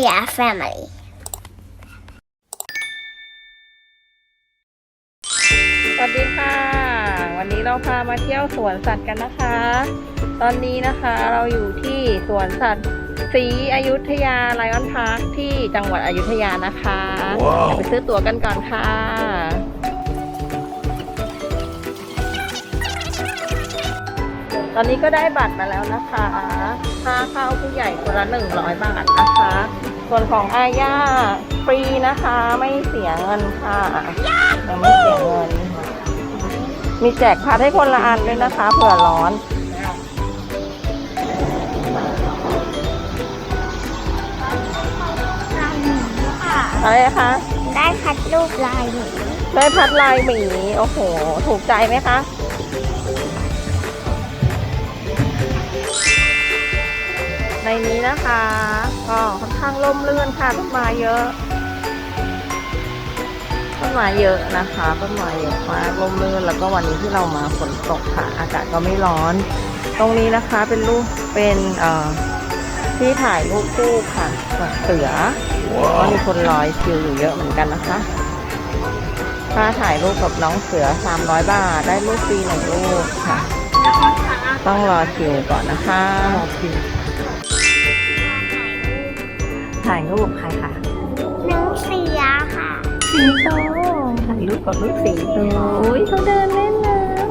Aya family. สวัสดีค่ะ วันนี้เราพามาเที่ยวสวนสัตว์กันนะคะ ตอนนี้นะคะเราอยู่ที่สวนสัตว์ศรีอยุธยาไลออนพาร์คที่จังหวัดอยุธยานะคะเดี๋ยวไปซื้อตั๋วกันก่อนค่ะตอนนี้ก็ได้บัตรมาแล้วนะคะ ค่าเข้าผู้ใหญ่คนละ100 บาทนะคะ ส่วนของอาญาฟรีนะคะ ไม่เสียเงินค่ะยังไม่เสียเงิน มีแจกพัดให้คนละอันด้วยนะคะเผื่อร้อนอะไรคะ ได้คัดรูปลายหนูได้พัดลายหมี โอ้โห ถูกใจไหมคะ นนี้นะคะก็ค่อนข้างร่มรื่นค่ะต้นไม้เยอะต้นไม้เยอะนะคะต้นไม้เยอะมากร่มรื่นแล้วก็วันนี้ที่เรามาฝนตกค่ะ อากาศก็ไม่ร้อน ตรงนี้นะคะเป็นรูปเป็นเอ่อที่ถ่ายรูปคู่ค่ะกับเสือก็มีคนรอยคิวอยู่เยอะเหมือนกันนะคะค่าถ่ายรูปกับน้องเสือ 300 บาท ได้รูปฟรีหนึ่งรูปค่ะ ต้องรอคิวก่อนนะคะ ถ่ายรูปใครคะน้องเสียค่ะสิงโตถ่ายรูปกับลูกสิงโตอุ้ยเขาเดินเล่นแล้ว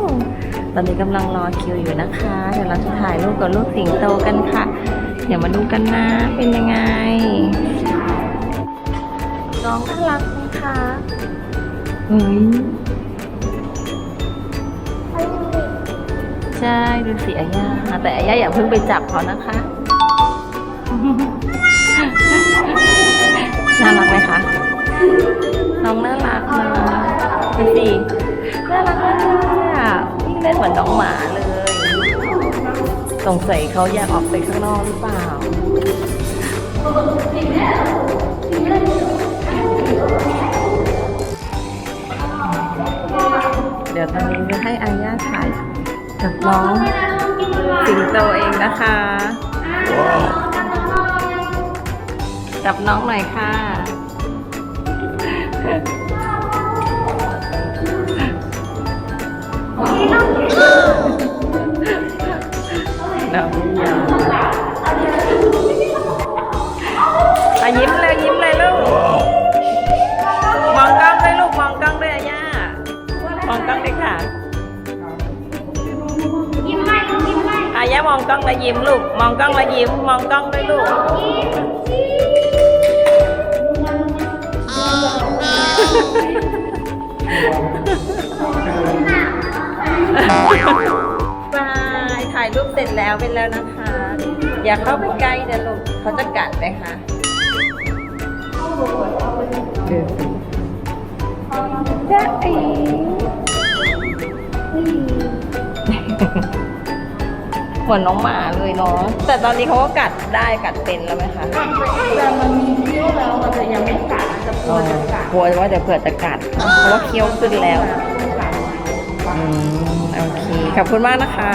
ตอนนี้กำลังรอคิวอยู่นะคะ เดี๋ยวเราจะถ่ายรูปกับลูกสิงโตกันค่ะ เดี๋ยวมาดูกันนะเป็นยังไง น้องน่ารักไหมคะเฮ้ยใช่ดูสิอาย่าแต่อาย่าอย่าเพิ่งไปจับเขานะคะ น้องน่ารักนะดูสิน่ารักมากเลยอะวิ่งเล่นเหมือนน้องหมาเลยสงสัยเขาอยากออกไปข้างนอกหรือเปล่าเดี๋ยวตอนนี้จะให้อาย่าถ่ายกับน้องสิงโตเองนะคะ จับน้องหน่อยค่ะ น้องยาอะยิ้มเลยยิ้มเลยลูก มองกล้องด้วยลูก มองกล้องด้วยอาย่ามองกล้องด้วยค่ะยิ้มให้ยิ้มให้อาย่ามองกล้องแล้วยิ้มลูก มองกล้องแล้วยิ้ม มองกล้องด้วยลูก บายถ่ายรูปเสร็จแล้วเป็นแล้วนะคะ อย่าเข้าไปใกล้เดี๋ยวลูกเขาจะกัดไหมคะจ้าอีเหมือนน้องหมาเลยเนาะแต่ตอนนี้เขาก็กัดได้กัดเป็นแล้วไหมคะแต่มันมีเที่ยวแล้วมันจะยังไม่กัด จะกลัวจะกัดกลัวว่าเดี๋ยวเผื่อจะกัด เพราะว่าเคี้ยวขึ้นแล้วกัดอืมโอเค ขอบคุณมากนะคะ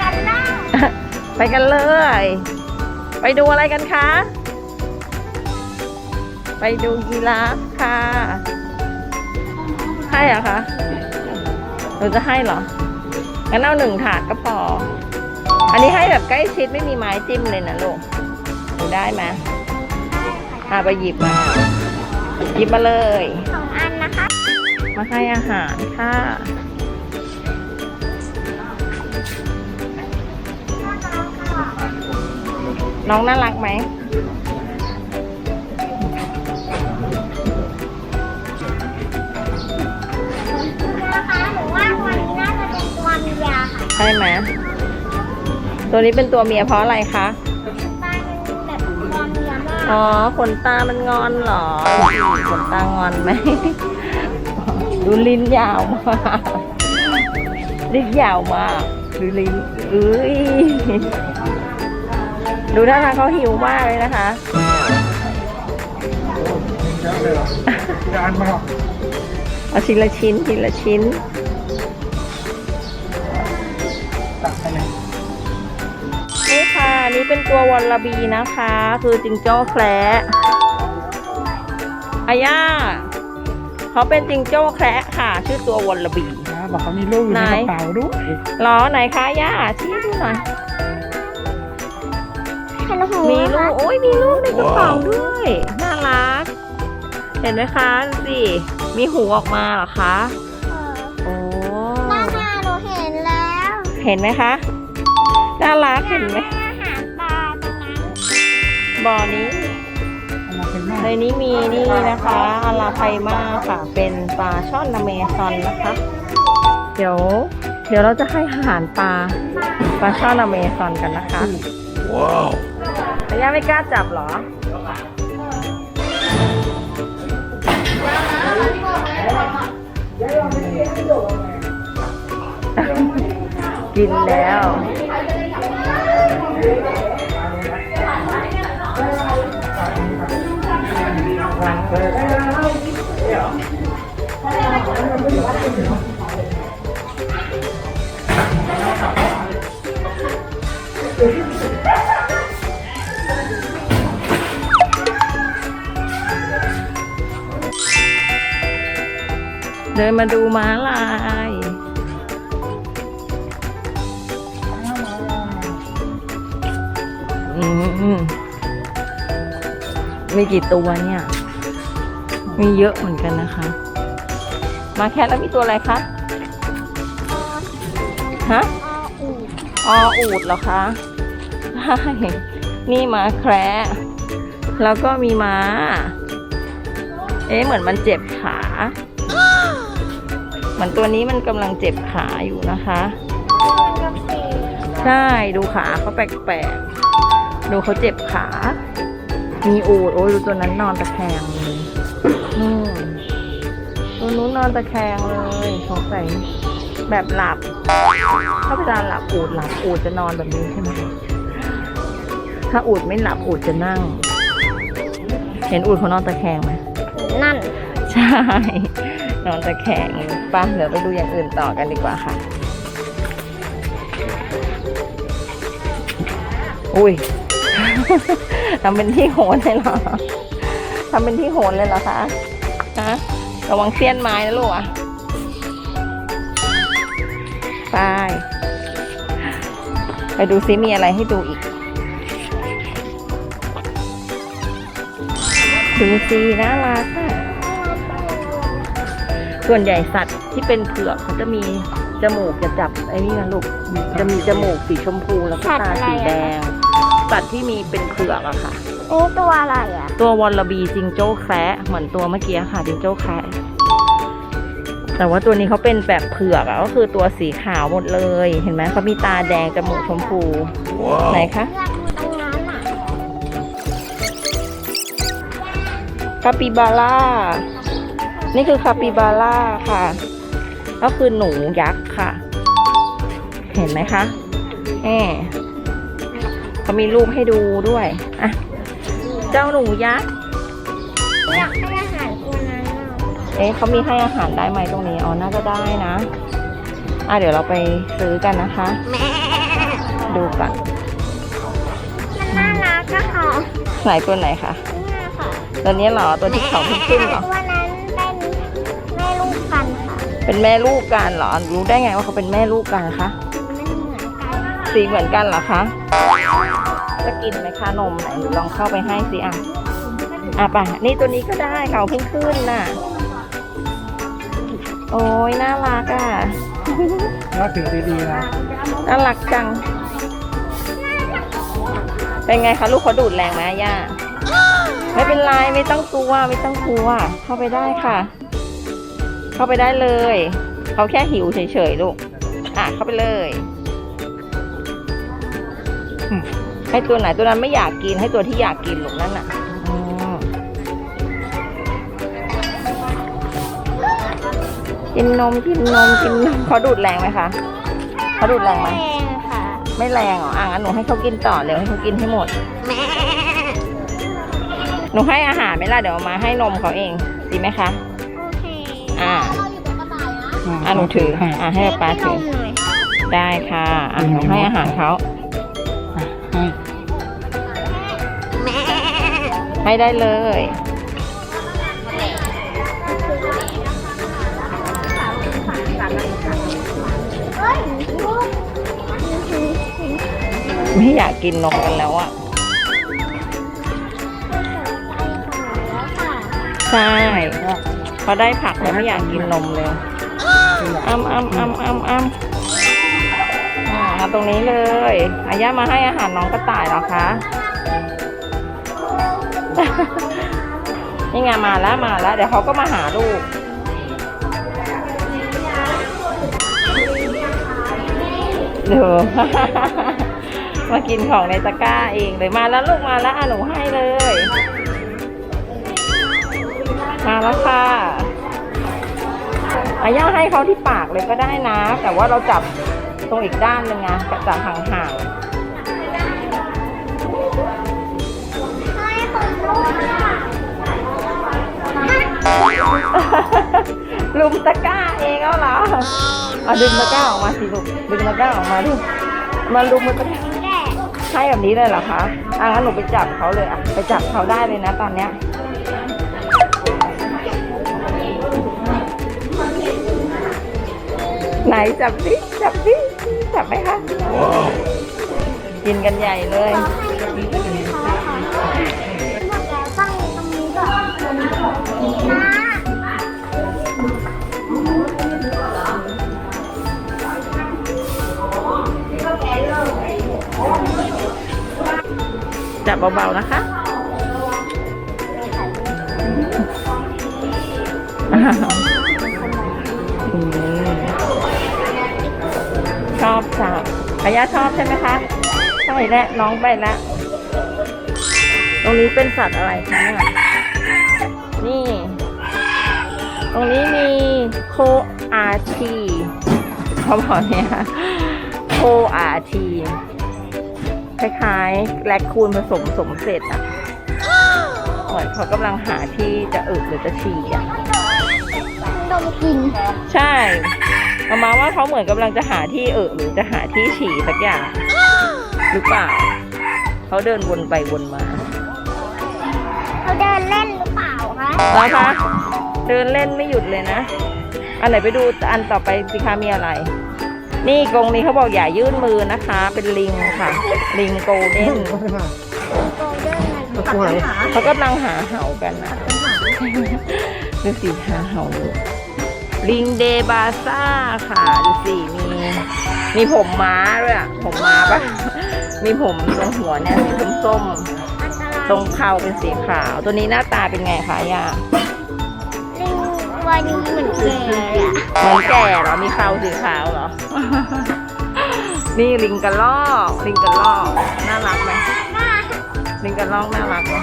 กันหน้าไปกันเลย ไปดูอะไรกันคะ ไปดูกีราฟค่ะ ให้เหรอะคะหนูจะให้เหรอ งั้นเอาหนึ่งถาดก็พอ อันนี้ให้แบบใกล้ชิดไม่มีไม้จิ้มเลยนะลูก หนูได้ไหมอะไปหยิบมา หยิบมาเลยสองอันนะคะ มาให้อาหารค่ะน้องน่ารักไหมนะคะหนูว่าวันนี้น่าจะเป็นตัวเมียค่ะใช่ไหม ตัวนี้เป็นตัวเมียเพราะอะไรคะ อ๋อขนตามันงอนเหรอขนตางอนไหม ดูลิ้นยาวมากลิ้นยาวมากดูลิ้นเอ้ยดูท่าทางเขาหิวมากเลยนะคะงานมาเอาชิ้นละชิ้นชิ้นละชิ้น นี่ค่ะนี่เป็นตัววอลลาบีนะคะ คือจิงโจ้แคระอาย่าเขาเป็นจิงโจ้แคระค่ะ ชื่อตัววอลลาบีนะบอกเขามีลูกอยู่ในไหนกระเป๋าด้วยหรอไหนคะย่าชี้ดูหน่อยเห็นหูมีลูกโอ้ยมีลูกในกระเป๋าด้วย น่ารัก เห็นไหมคะดูสิมีหูออกมาเหรอคะเออโอ้ด้านหน้าหนูเห็นแล้ว เห็นไหมคะน่ารักเห็นไหม บ่อนี้เอามาเป็นแม่ในนี้มีนี่นะคะอาราไพมาค่ะ เป็นปลาช่อนอเมซอนนะคะ เดี๋ยว เดี๋ยวเราจะให้อาหารปลาปลาช่อนอเมซอนกันนะคะ ว้าวแต่ย่าไม่กล้าจับเหรอกินแล้ว เดินมาดูม้าลายอืมมีกี่ตัวเนี่ย มีเยอะเหมือนกันนะคะ มาแค่แล้วมีตัวอะไรคะฮะอออูดอูดเหรอคะใช่นี่ม้าแคระแล้วก็มีม้า เอ๊ะเหมือนมันเจ็บขา เหมือนตัวนี้มันกำลังเจ็บขาอยู่นะคะ ใช่ดูขาเขาแปลกๆ ดูเขาเจ็บขา มีอูดโอ้ยดูตัวนั้นนอนตะแคงเลย นู่นตัวนู้นนอนตะแคงเลยสงสัยแบบหลับ ถ้าเวลาหลับอูดหลับอูดจะนอนแบบนี้ใช่ไหมถ้าอูดไม่หลับอูดจะนั่ง เห็นอูดเขานอนตะแคงไหมนั่น ใช่ นอนตะแคงไป้าเดี๋ยวไปดูอย่างอื่นต่อกันดีกว่าค่ะ อุ้ยทำเป็นที่โหนเลยเหรอ ทำเป็นที่โหนเลยเหรอคะฮะระวังเสี้ยนไม้นะลูกอะไปไปดูซิมีอะไรให้ดูอีก ดูสิน่ารักอะส่วนใหญ่สัตว์ที่เป็นเผือกเขาจะมีจมูกจะจับไอ้นี่นะลูก จะมีจมูกสีชมพูแล้วก็ตาสีแดง สัตว์ที่มีเป็นเผือกอะค่ะ นี่ตัวอะไรอะ ตัววอลลาบีจิงโจ้แคระเหมือนตัวเมื่อกี้ค่ะจิงโจ้แคระแต่ว่าตัวนี้เขาเป็นแบบเผือกอะก็คือตัวสีขาวหมดเลย เห็นไหมเขามีตาแดงจมูกชมพู ไหนคะอยากดูตรงนั้นอะคาปิบาร่า นี่คือคาปิบาร่าค่ะ ก็คือหนูยักษ์ค่ะ เห็นไหมคะแอบเขามีรูปให้ดูด้วย อะ เจ้าหนูยักษ์อยากให้อาหารตัวนั้นอะเอ๊ะเขามีให้อาหารได้ไหมตรงนี้อ๋อน่าจะได้นะอะเดี๋ยวเราไปซื้อกันนะคะ แม่ดูก่อนมันน่ารักอะค่ะไหนตัวไหนคะเนี่ยค่ะตัวนี้เหรอตัวที่เขาเพิ่งขึ้นเหรอตัวนั้นเป็นแม่ลูกกันค่ะเป็นแม่ลูกกันเหรอรู้ได้ไงว่าเขาเป็นแม่ลูกกันคะมันเหมือนกันสีเหมือนกันเหรอคะ จะกินไหมคะนมไหนหนูลองเข้าไปให้สิอะอะป่ะนี่ตัวนี้ก็ได้เขาเพิ่งขึ้นน่ะ โอ้ยน่ารักอะแล้วถือดีๆนะน่ารักจัง เป็นไงคะลูกเขาดูดแรงไหมย่าไม่เป็นไรไม่ต้องกลัวไม่ต้องกลัว เข้าไปได้ค่ะ เข้าไปได้เลยเขาแค่หิวเฉยๆลูกอะเข้าไปเลยอืม ให้ตัวไหนตัวนั้นไม่อยากกินให้ตัวที่อยากกินลูกนั่นน่ะอืมกินนมกินนมกินนมเขาดูดแรงไหมคะเขาดูดแรงไหมแรงค่ะ ไม่แรงเหรออะงั้นหนูให้เขากินต่อเร็วให้เขากินให้หมดแม่หนูให้อาหารไหมล่ะเดี๋ยวเอามาให้นมเขาเองดีไหมคะโอเคอ่าเราอยู่กับกระต่ายนะอะหนูถืออะให้ป๊าให้นถือมหน่อยได้ค่ะอะหนูให้อาหารเขา ให้ได้เลย ไม่อยากกินนมกันแล้วอะ ใช่พอได้ผักแล้วไม่อยากกินนมเลยอ้ำอ้ำอ้ำอ้ำอ้ำอ่ามาตรงนี้เลยอาย่ามาให้อาหารน้องกระต่ายหรอคะ นี่ไงมาแล้วมาแล้ว เดี๋ยวเขาก็มาหาลูก เดี๋ยวมากินของในตะกร้าเองเลยมาแล้วลูกมาแล้วอะหนูให้เลย มาแล้วค่ะอาย่าให้เขาที่ปากเลยก็ได้นะ แต่ว่าเราจับตรงอีกด้านหนึ่งไงจับห่างใลุมตะกร้าเองแล้วเหรอเอาดึงตะกร้าออกมาสิลูกดึงตะกร้าออกมาดิมาลุมมันตะกร้าแดดให้แบบนี้เลยเหรอคะอะงั้นหนูไปจับเขาเลยอะไปจับเขาได้เลยนะตอนเนี้ยไหนจับสิจับสิจับไหมคะกินกันใหญ่เลย จับเบาๆนะคะชอบจับอายาชอบใช่ไหมคะใช่แล้วน้องไปแล้วตรงนี้เป็นสัตว์อะไรคะเนี่ยนี่ ตรงนี้มีโคอาทีเขาบอกเนี่ยโคอาที คล้ายๆ แลคคูนผสมสมเสร็จอะเหมือนเขากำลังหาที่จะอึหรือจะฉี่อะดมกลินใช่ประมาณว่าเขาเหมือนกำลังจะหาที่เออหรือจะหาที่ฉี่สักอย่าง หรือเปล่า เขาเดินวนไปวนมา เขาเดินเล่นหรือเปล่าคะแล้วคะเดินเล่นไม่หยุดเลยนะ อันไหนไปดูอันต่อไปสิคะมีอะไร นี่กรงนี้เขาบอกอย่ายื่นมือนะคะ เป็นลิงค่ะ ลิงโกลเด้นโกลเด้นมันตะกวายเขากำลังหาเห่ากันนะดูสิหาเห่าอยู่ลิงเดบาซ่าค่ะดูสิมีมีผมม้าด้วยอะผมม้าปะมีผมตรงหัวเนี่ยสีส้มอันตรายๆตรงเข่าเป็นสีขาว ตัวนี้หน้าตาเป็นไงคะย่าลิงตัวนี้เหมือนแก่เลยอะเหมือนแก่เหรอมีเข่าสีขาวเหรอ นี่ลิงกระลอกลิงกระลอกน่ารักไหมน่าลิงกระลอกน่ารักไหม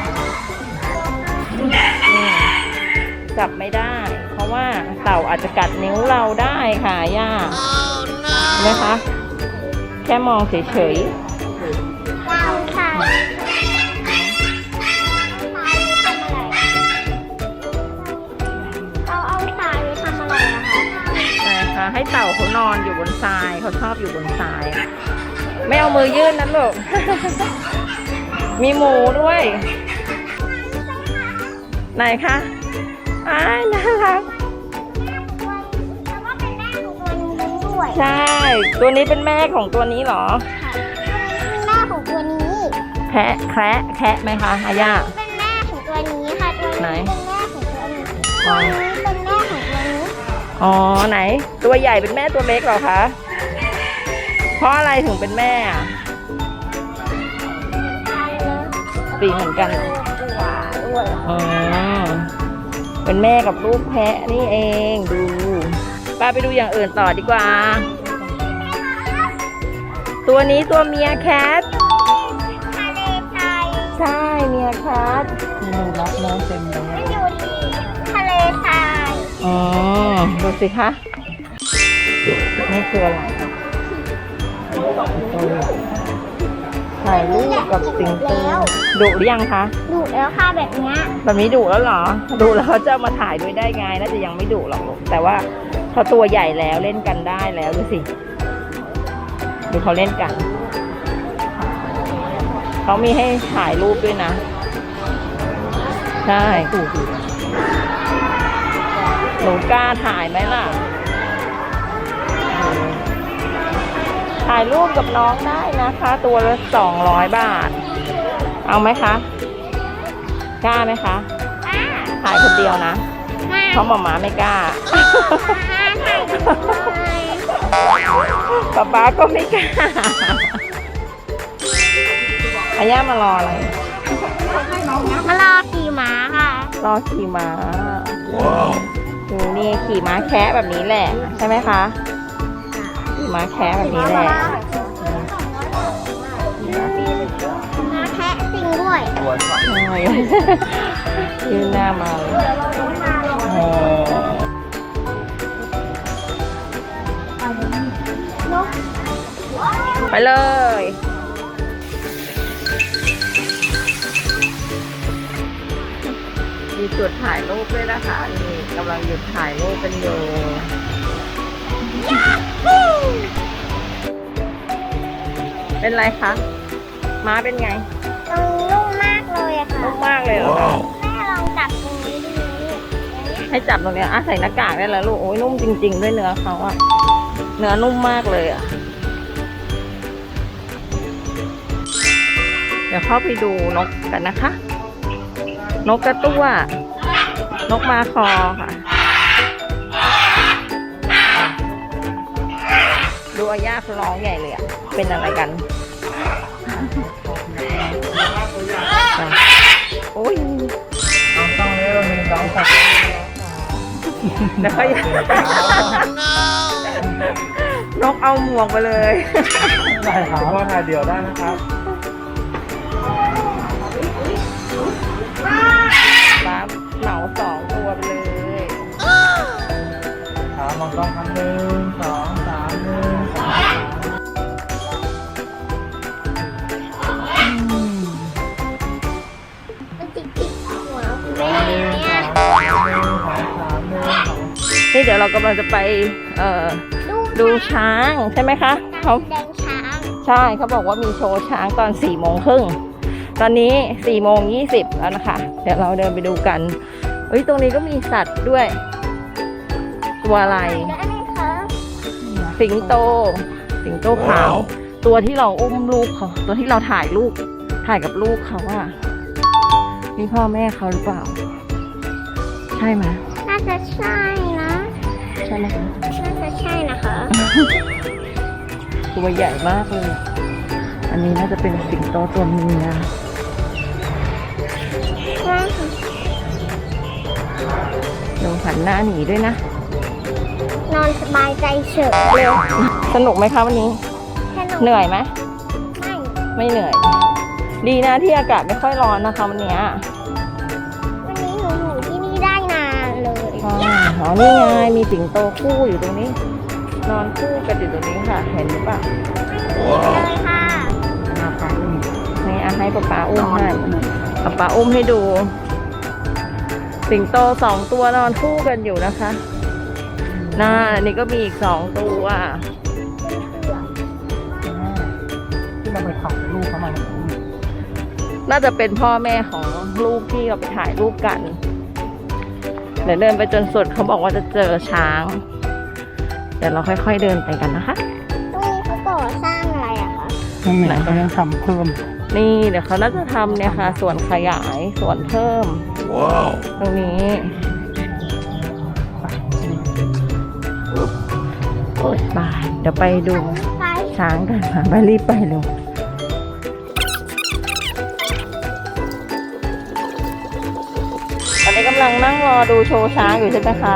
นี่จับไม่ได้ เพราะว่าเต่าอาจจะกัดนิ้วเราได้ค่ะย่าเห็นไหมคะ แค่มองเฉยเอนอยู่บนทรายเขาชอบอยู่บนทรายไม่เอามือยื่นนะลูก มีหมูด้วย ไหนคะอ้ายน่ารักแต่ว่าเป็นแม่ของตัวนี้ด้วยใช่ ตัวนี้เป็นแม่ของตัวนี้เหรอ เป็นแม่ของตัวนี้แคะแคระแคะไหมคะอาย่า เป็นแม่ของตัวนี้ค่ะ ตัวนี้ไหนเป็นแม่ของตัวนี้ อ๋ตัอ อ๋อไหน ตัวใหญ่เป็นแม่ตัวเล็กเหรอคะ เพราะอะไรถึงเป็นแม่อะสีเหมือนกันเหรอตัวด้วยอ๋อเป็นแม่กับลูกแพะนี่เองดูป้าไปดูอย่างอื่นต่อดีกว่า ตัวนี้ตัวเมียแคททะเลไทยใช่เมียแคทมีหนูรักน้องเต็มเลย อ๋อ ดูสิคะ นี่คืออะไรถ่ายรูปกับสิงโตดุหรือยังคะ ดุแล้วค่ะแบบเนี้ยแบบนี้ดุแล้วเหรอ ดุแล้วเขาจะเอามาถ่ายด้วยได้ไง น่าจะยังไม่ดุหรอกลูกแต่ว่าเขาตัวใหญ่แล้วเล่นกันได้แล้วดูสิดูเขาเล่นกัน เขามีให้ถ่ายรูปด้วยนะ ใช่ หนูกล้าถ่ายไหมล่ะ ถ่ายรูปกับน้องได้นะคะ ตัวละสองร้อยบาท เอาไหมคะ กล้าไหมคะถ่ายคนเดียวนะเพราะหมาม้าไม่กล้าป๊าป๊าก็ไม่กล้าอาย่ามารออะไร มารอขี่ม้าค่ะ รอขี่ม้า ดูนี่ขี่ม้าแคะแบบนี้แหละ ใช่ไหมคะขี่ม้าแคะแบบนี้แหละม้าแคะจริงด้วยใช่ยืนหน้ามาเลยโอ้ไปเลยมีจุดถ่ายรูปด้วยนะคะนี่กำลังหยุด ถ่ายรูปกันอยู่เป็นไรคะ ม้าเป็นไงตรงนี้นุ่มมากเลยอะค่ะนุ่มมากเลยเหรอคะแม่ลองจับตรงนี้ดูให้จับตรงเนี้ยอะใส่หน้ากากได้แล้วลูก โอ้ยนุ่มจริง ๆ ด้วยเนื้อเขาอะเนื้อนุ่มมากเลยอะเดี๋ยวเข้าไปดูนกกันนะคะ นกกระตั้วนกมาคอค่ะ ดูอาย่าเขาร้องใหญ่เลยอะเป็นอะไรกันโอ้ยเอาต้องเร็วหนึ่งสองสามเดี๋ยวเขาอยากนกเอาหมวกไปเลยได้ครับว่าถ่ายเดียวได้นะครับป้าเหมาสองตัวไปเลยครับมองกล้องครับหนึ่งสอง นี่เดี๋ยวเรากำลังจะไปเอ่อดูช้างใช่ไหมคะเขาแดงช้างใช่เขาบอกว่ามีโชว์ช้างตอนสี่โมงครึ่งตอนนี้สี่โมงยี่สิบแล้วนะคะ เดี๋ยวเราเดินไปดูกันเฮ้ยตรงนี้ก็มีสัตว์ด้วย ตัวอะไรได้ไหมคะสิงโต สิงโตขาว ตัวที่เราอุ้มลูกเขาตัวที่เราถ่ายลูกถ่ายกับลูกเขาอะนี่พ่อแม่เขาหรือเปล่า ใช่ไหมน่าจะใช่นะ ใช่ไหมคะน่าจะใช่นะคะ ตัวใหญ่มากเลย อันนี้น่าจะเป็นสิงโตตัวเมียเดี๋ยวหันหน้าหนีด้วยนะ นอนสบายใจเฉยเลยสนุกไหมคะวันนี้แค่หนูเหนื่อยไหมไม่ ไม่เหนื่อย ดีนะที่อากาศไม่ค่อยร้อนนะคะวันเนี้ยวัน อ๋ออ๋อนี่ไงมีสิงโตคู่อยู่ตรงนี้ นอนคู่กันอยู่ตรงนี้ค่ะ เห็นหรือเปล่าเลยค่ะให้อาให้ป๊าป๊าอุ้มให้ป๊าป๊าอุ้มให้ดู สิงโตสองตัวนอนคู่กันอยู่นะคะน่าอันนี้ก็มีอีกสองตัวที่เราไปถ่ายรูปเขามาน่าจะเป็นพ่อแม่ของลูกที่เราไปถ่ายรูปกันเดี๋ยวเดินไปจนสุดเขาบอกว่าจะเจอช้าง เดี๋ยวเราค่อย ๆเดินไปกันนะคะ ตรงนี้เขาก่อสร้างอะไรอะคะตรงไหนเขายังทำเพิ่ม นี่เดี๋ยวเขาน่าจะทำเนี่ยค่ะส่วนขยายส่วนเพิ่มตรงนี้โอ๊ยบายเดี๋ยวไปดูไปช้างกันค่ะไปรีบไปเร็วตอนนี้กำลังนั่งร อดูโชว์ช้างอยู่ใช่ไหมคะ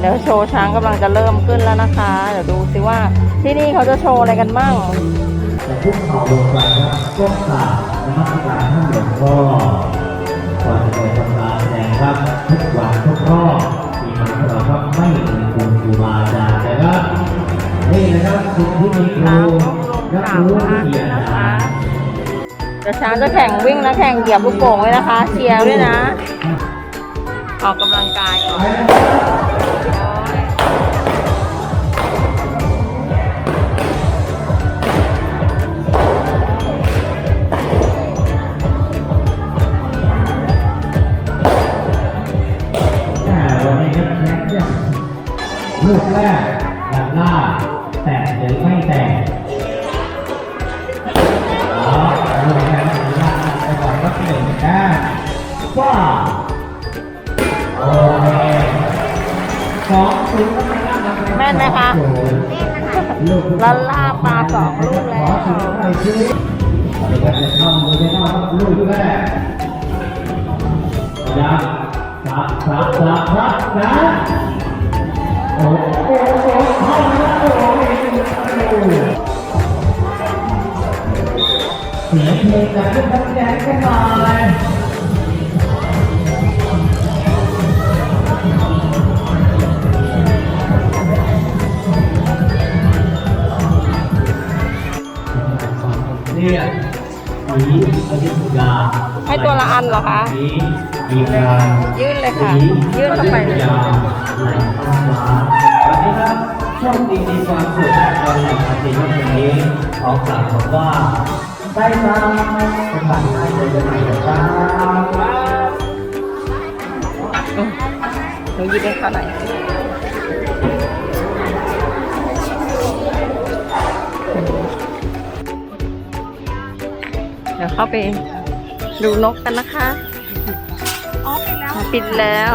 เดี๋ยวโชว์ช้างกำลังจะเริ่มขึ้นแล้วนะคะ เดี๋ยวดูสิว่าที่นี่เขาจะโชว์อะไรกันบ้างทุกข่าวลงไปนะก้มกราบนมัสการท่านหลวงพ่อก่อนจะไปทำการแสดงครับทุกวันทุกรอบที่มาของเราครับไม่มีครูครูบาอาจารย์นะครับนี่นะครับคุณที่มีครูและครูที่มีอาจารย์เดี๋ยวช้างจะแข่งวิ่งและแข่งเหยียบลูกโป่งไว้นะคะ เชียร์ด้วยนะ ออกกำลังกายก่อนลูกแรกหลับหน้า แต่หรือไม่แต่อ๋อลูกแรกหลับหน้าแต่ก่อนก็เปลี่ยนนะว่า แม่นไหมคะลันล่าปลาสองลูกแล้วขอถึงไปซื้อเดี๋ยวจะเข้ามือจะเข้าลูกแรกยับสับสับสับสับนะโอ้โหโอ้โหเข้าแล้วโอ้โหเสียงเพลงจากทุกท่านแจ้งกันมาเลย เนี่ยหนีอยุธยาให้ตัวละอันเหรอคะมีการยื่นเลยค่ะ ยื่นเข้าไปเลยไหลเข้าวันนี้ครับโชคดีมีความสุขวันหลังอาทิตย์วันนี้ขอกล่าวคำว่าได้ตามเป็นบัตรให้เลยจะไหนครับอืมหนูหยิบให้เขาหน่อย เดี๋ยวเข้าไปดูนกกันนะคะอ๋อไปแล้วปิดแล้ว